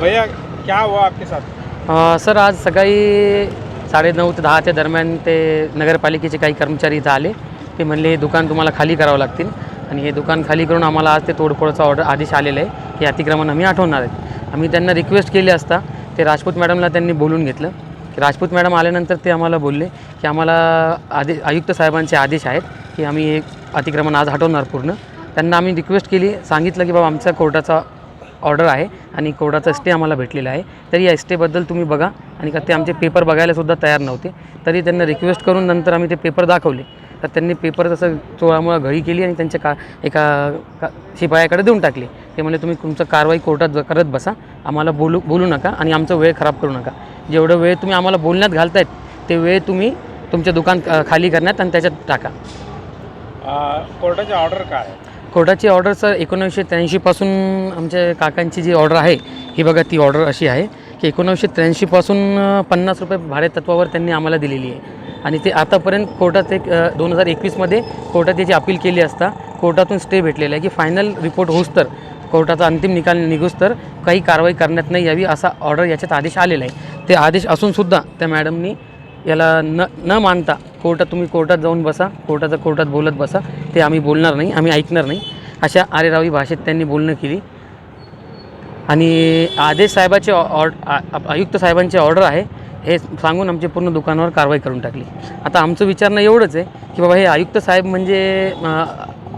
भैया क्या हुआ आपके साथ? आ, सर आज सकाळी साडेनऊ ते दहाच्या दरम्यान ते नगरपालिकेचे काही कर्मचारी इथं आले. ते म्हणले हे दुकान तुम्हाला खाली करावं लागतील. आणि हे दुकान खाली करून आम्हाला आज ते तोडफोडचा ऑर्डर आदेश आलेला आहे की अतिक्रमण आम्ही आठवणार आहेत. आम्ही त्यांना रिक्वेस्ट केली असता ते राजपूत मॅडमला त्यांनी बोलून घेतलं. की राजपूत मॅडम आल्यानंतर ते आम्हाला बोलले की आम्हाला आदे आयुक्त साहेबांचे आदेश आहेत की आम्ही हे अतिक्रमण आज हटवणार पूर्ण. त्यांना आम्ही रिक्वेस्ट केली सांगितलं की बाबा आमचा कोर्टाचा ऑर्डर आहे आणि कोर्टाचा स्टे आम्हाला भेटलेला आहे. तरी या स्टेबद्दल तुम्ही बघा. आणि का ते आमचे पेपर बघायलासुद्धा तयार नव्हते. तरी त्यांना रिक्वेस्ट करून नंतर आम्ही ते पेपर दाखवले. तर त्यांनी पेपर तसं चोळामुळं घळी केली आणि त्यांच्या का एका का शिपायाकडे देऊन टाकले. ते म्हणजे तुम्ही तुमचं कारवाई कोर्टात करत बसा. आम्हाला बोलू बोलू नका आणि आमचा वेळ खराब करू नका. जेवढं वेळ तुम्ही आम्हाला बोलण्यात घालतायत ते वेळ तुम्ही तुमचे दुकान खाली करण्यात आणि त्याच्यात टाका. कोर्टाची ऑर्डर काय? कोर्टाची ऑर्डर सर एकोणीसशे त्र्याऐंशीपासून आमच्या काकांची जी ऑर्डर आहे ही बघा ती ऑर्डर अशी आहे की एकोणीसशे त्र्याऐंशीपासून पन्नास रुपये भाडे तत्वावर त्यांनी आम्हाला दिलेली आहे. आणि ते आतापर्यंत कोर्टात एक दोन हजार एकवीसमध्ये कोर्टात याची अपील केली असता कोर्टातून स्टे भेटलेला आहे की फायनल रिपोर्ट होऊस तर कोर्टाचा अंतिम निकाल निघूस तर काही कारवाई करण्यात नाही यावी असा ऑर्डर याच्यात आदेश आलेला आहे. ते आदेश असूनसुद्धा त्या मॅडमनी याला न न मानता कोर्टात तुम्ही कोर्टात जाऊन बसा कोर्टाचं कोर्टात बोलत बसा. ते आम्ही बोलणार नाही आम्ही ऐकणार नाही. अशा आरेरावी भाषेत त्यांनी बोलणं केली. आणि आदेश साहेबाचे ऑर्ड आयुक्त साहेबांचे ऑर्डर आहे. हे सांगून आमची पूर्ण दुकानावर कारवाई करून टाकली. आता आमचं विचारणं एवढंच आहे की बाबा हे आयुक्त साहेब म्हणजे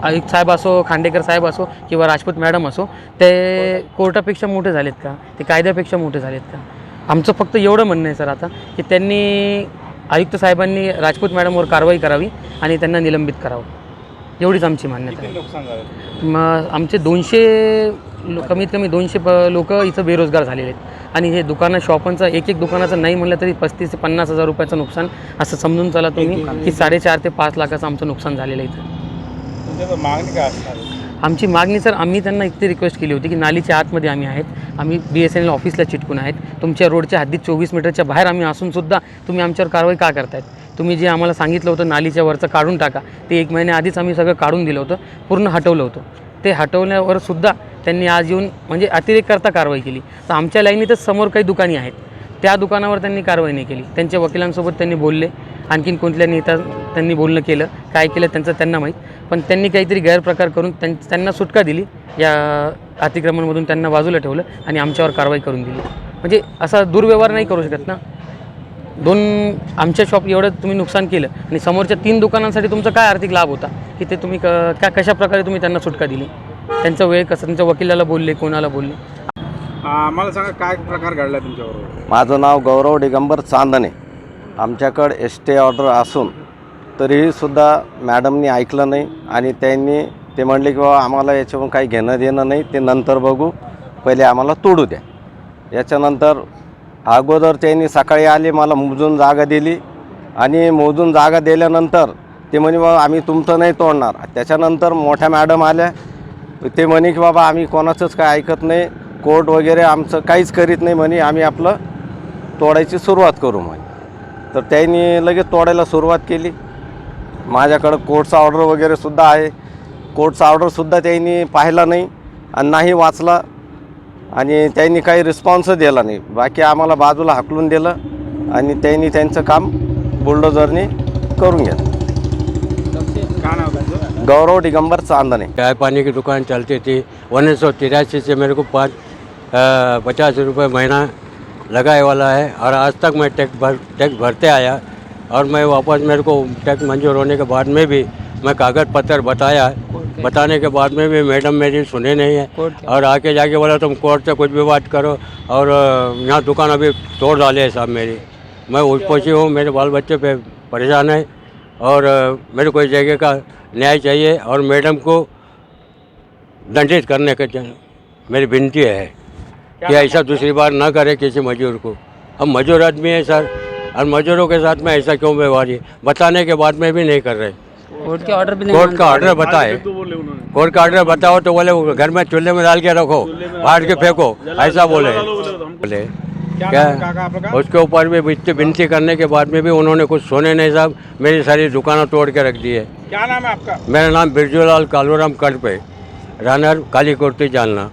आयुक्त साहेब असो खांडेकर साहेब असो किंवा राजपूत मॅडम असो ते कोर्टापेक्षा मोठे झालेत का? ते कायद्यापेक्षा मोठे झालेत का? आमचं फक्त एवढं म्हणणं आहे सर आता की त्यांनी आयुक्त साहेबांनी राजपूत मॅडमवर कारवाई करावी आणि त्यांना निलंबित करावं. एवढीच आमची मान्यता आहे. किती नुकसान झालं मग आमचे दोनशे लो कमीत कमी दोनशे प लोक इथं बेरोजगार झालेले आहेत. आणि हे दुकानं शॉपांचं एक एक दुकानाचं नाही म्हणलं तरी पस्तीस ते पन्नास हजार रुपयाचं नुकसान असं समजून चला तुम्ही की साडेचार ते पाच लाखाचं आमचं नुकसान झालेलं आहे इथं. मागणी काय असणार? आमची मागणी सर आम्ही त्यांना इतकी रिक्वेस्ट केली होती की नालीच्या आतमध्ये आम्ही आहेत. आम्ही बी एस एन एल ऑफिसला चिटकून आहेत. तुमच्या रोडच्या हद्दीत चोवीस मीटरच्या बाहेर आम्ही असूनसुद्धा तुम्ही आमच्यावर कारवाई का करतायत? तुम्ही जे आम्हाला सांगितलं होतं नालीच्या वरचं काढून टाका ते एक महिन्याआधीच आम्ही सगळं काढून दिलं होतं पूर्ण हटवलं होतं. ते हटवल्यावर सुद्धा त्यांनी आज येऊन म्हणजे अतिरेक करता कारवाई केली. तर आमच्या लाईनीतच समोर काही दुकाने आहेत. त्या दुकानावर त्यांनी कारवाई नाही केली. त्यांच्या वकिलांसोबत त्यांनी बोलले. आणखीन कोणत्या नेता त्यांनी बोलणं केलं काय केलं त्यांचं त्यांना माहीत. पण त्यांनी काहीतरी गैरप्रकार करून त्यां त्यांना सुटका दिली. या अतिक्रमणमधून त्यांना बाजूला ठेवलं आणि आमच्यावर कारवाई करून दिली. म्हणजे असा दुर्व्यवहार नाही करू शकत ना? दोन आमच्या शॉप एवढं तुम्ही नुकसान केलं आणि समोरच्या तीन दुकानांसाठी तुमचा काय आर्थिक लाभ होता? की ते तुम्ही क काय कशा प्रकारे तुम्ही त्यांना सुटका दिली? त्यांचा वेळ कसं त्यांच्या वकिलाला बोलले कोणाला बोलले? आम्हाला सांगा काय प्रकार घडला तुमच्याबरोबर? माझं नाव गौरव दिगंबर चांदणे. आमच्याकडं एस टी ऑर्डर असून तरीही सुद्धा मॅडमनी ऐकलं नाही आणि त्यांनी ते म्हणले की बाबा आम्हाला याच्यावरून काही घेणं देणं नाही ते नंतर बघू. पहिले आम्हाला तोडू द्या. याच्यानंतर अगोदर त्यांनी सकाळी आले मला मोजून जागा दिली. आणि मोजून जागा दिल्यानंतर ते म्हणे बाबा आम्ही तुमचं नाही तोडणार. त्याच्यानंतर मोठ्या मॅडम आल्या. ते म्हणे की बाबा आम्ही कोणाचंच काय ऐकत नाही. कोर्ट वगैरे आमचं काहीच करीत नाही म्हणे. आम्ही आपलं तोडायची सुरुवात करू म्हणे. तर त्यांनी लगेच तोडायला सुरुवात केली. माझ्याकडं कोर्टचा ऑर्डर वगैरे सुद्धा आहे. कोर्टचा ऑर्डरसुद्धा त्यांनी पाहिला नाही आणि नाही वाचला आणि त्यांनी काही रिस्पॉन्स दिला नाही. बाकी आम्हाला बाजूला हाकलून दिलं आणि त्यांनी त्यांचं काम बुलडोजरनी करून घेतलं. काय गौरव दिगंबर चांदणे. चाय पानी की दुकान चलती थी उन्नीस सौ तिरासी से मेरे को पाँच पचास रुपये महीना लगाए वाला है और आज तक मैं टैक्स भर टैक्स भरते आया और मैं वापस मेरे को टैक्स मंजूर होने के बाद में भी मैं कागज़ पत्र बताया बताने के बाद में भी मैडम मेरी सुने नहीं है। और आके जाके बोला तुम कोर्ट से कुछ भी बात करो और यहाँ दुकान अभी तोड़ डाले है साहब मेरी। मैं उठपोशी हूँ मेरे बाल बच्चे पे परेशान है और मेरे को इस जगह का न्याय चाहिए और मैडम को दंडित करने का मेरी विनती है। कि ऐसा दूसरी बार ना करे किसी मजदूर को। हम मजदूर आदमी हैं सर और मजदूरों के साथ में ऐसा क्यों व्यवहार है? बताने के बाद में भी नहीं कर रहे। कोर्ट के ऑर्डर भी कोर्ट का ऑर्डर बताए। कोर्ट का ऑर्डर बताओ तो बोले घर में चूल्हे में डाल के रखो फाड़ के फेंको ऐसा बोले। बोले। क्या है उसके ऊपर भी इतनी विनती करने के बाद में भी उन्होंने कुछ सुने नहीं साहब मेरी सारी दुकानें तोड़ के रख दी है। क्या नाम है आपका? मेरा नाम बिरजूलाल कालूराम कड़पे रनर काली कुर्ती जालना